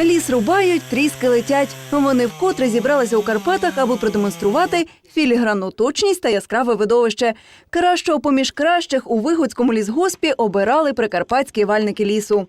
Ліс рубають, тріски летять. Вони вкотре зібралися у Карпатах, аби продемонструвати філігранну точність та яскраве видовище. Кращого поміж кращих у вигодському лісгоспі обирали прикарпатські вальники лісу.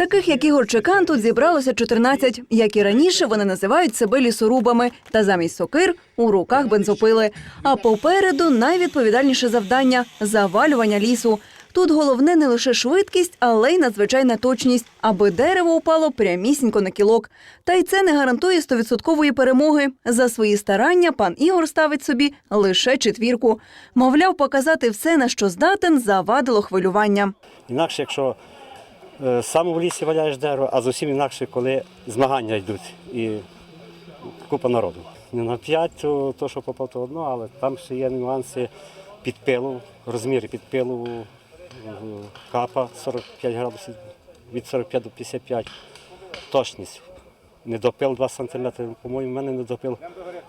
Таких, як Ігор Чекан, тут зібралося 14. Як і раніше, вони називають себе лісорубами та замість сокир у руках бензопили. А попереду найвідповідальніше завдання завалювання лісу. Тут головне не лише швидкість, але й надзвичайна точність, аби дерево упало прямісінько на кілок. Та й це не гарантує стовідсоткової перемоги. За свої старання пан Ігор ставить собі лише четвірку. Мовляв, показати все, на що здатен, завадило хвилювання. Інакше, якщо сам в лісі валяєш дерево, а зовсім інакше, коли змагання йдуть і купа народу. Не на 5, то, то що попав, то одно, але там ще є нюанси підпилу, розміри підпилу е, капа 45 градусів, від 45 до 55. Точність. Недопил 2 см, по-моєму, в мене недопил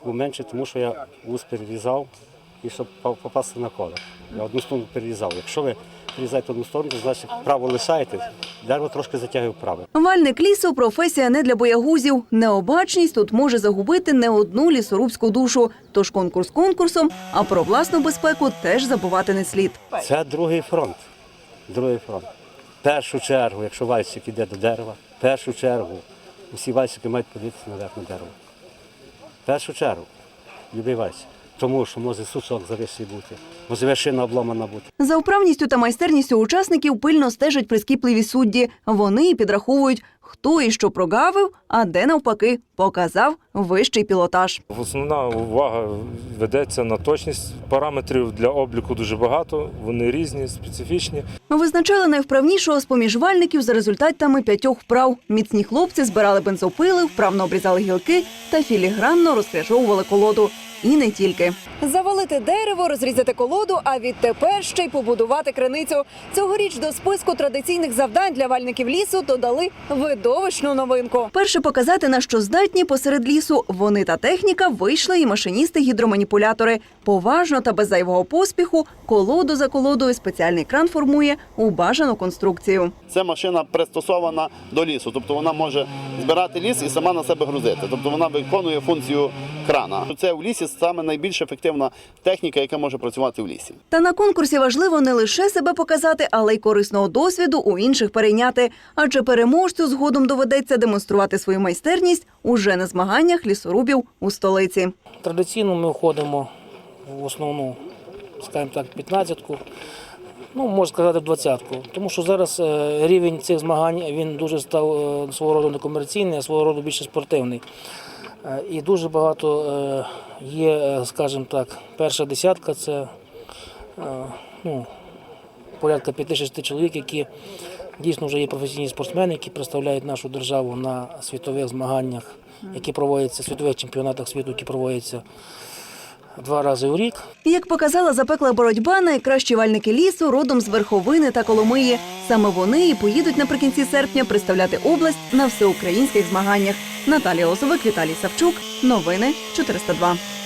був менше, тому що я вуз перерізав і щоб попасти на коло. Я одну сторону перерізав. Якщо ви перерізаєте одну сторону, то значить право лишаєте, дерево трошки затягує вправо. Вальник лісу професія не для боягузів. Необачність тут може загубити не одну лісорубську душу. Тож конкурс конкурсом, а про власну безпеку теж забувати не слід. Це другий фронт. Другий фронт. Першу чергу, якщо вальсик іде до дерева, першу чергу усі вальсики мають подивитися наверх на дерево. Першу чергу, любий вальсик. Тому що може сучок завищий бути, може вершина обламана бути. За управністю та майстерністю учасників пильно стежать прискіпливі судді. Вони підраховують, хто і що прогавив, а де навпаки показав вищий пілотаж. Основна увага ведеться на точність параметрів для обліку дуже багато. Вони різні, специфічні. Визначали найвправнішого з поміжвальників за результатами п'ятьох вправ. Міцні хлопці збирали бензопили, вправно обрізали гілки та філігранно розкряжовували колоду. І не тільки завалити дерево, розрізати колоду, а відтепер ще й побудувати криницю. Цьогоріч до списку традиційних завдань для вальників лісу додали видовищну новинку. Перше показати на що здатні посеред лісу. Вони та техніка вийшли і машиністи-гідроманіпулятори. Поважно та без зайвого поспіху колоду за колодою спеціальний кран формує у бажану конструкцію. Ця машина пристосована до лісу, тобто вона може збирати ліс і сама на себе грузити. Тобто вона виконує функцію крана. Це в лісі саме найбільш ефективна техніка, яка може працювати в лісі. Та на конкурсі важливо не лише себе показати, але й корисного досвіду у інших перейняти. Адже переможцю згодом доведеться демонструвати свою майстерність уже на змаганнях лісорубів у столиці. Традиційно ми входимо в основну, скажімо так, 15-ку, ну, можна сказати, 20-ку. Тому що зараз е, рівень цих змагань він дуже став е, свого роду некомерційний, а свого роду більше спортивний. Е, І дуже багато є, скажімо так, перша десятка це ну, порядка 5-6 чоловік, які дійсно вже є професійні спортсмени, які представляють нашу державу на світових змаганнях, які проводяться, світових чемпіонатах світу, які проводяться два рази у рік. Як показала запекла боротьба, найкращі вальники лісу родом з Верховини та Коломиї. Саме вони і поїдуть наприкінці серпня представляти область на всеукраїнських змаганнях. Наталія Лозовик, Віталій Савчук. Новини 402.